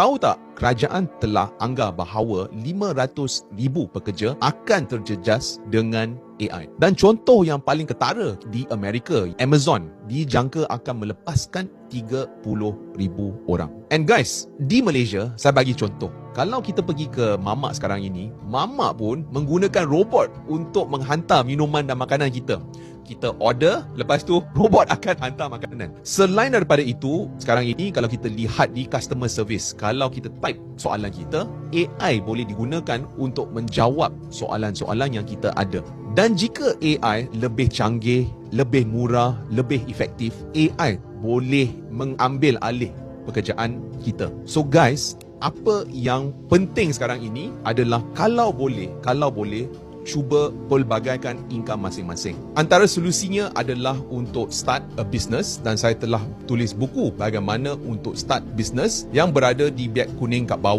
Tahu tak kerajaan telah anggar bahawa 500 ribu pekerja akan terjejas dengan AI. Dan contoh yang paling ketara di Amerika, Amazon dijangka akan melepaskan 30 ribu orang. And guys, di Malaysia, saya bagi contoh. Kalau kita pergi ke mamak sekarang ini, mamak pun menggunakan robot untuk menghantar minuman dan makanan kita kita order lepas tu robot akan hantar makanan. Selain daripada itu sekarang ini kalau kita lihat di customer service kalau kita type soalan kita AI boleh digunakan untuk menjawab soalan-soalan yang kita ada. Dan jika AI lebih canggih lebih murah lebih efektif AI boleh mengambil alih pekerjaan kita. So guys apa yang penting sekarang ini adalah kalau boleh kalau boleh cuba pelbagaikan income masing-masing. Antara solusinya adalah untuk start a business dan saya telah tulis buku bagaimana untuk start business yang berada di biak kuning kat bawah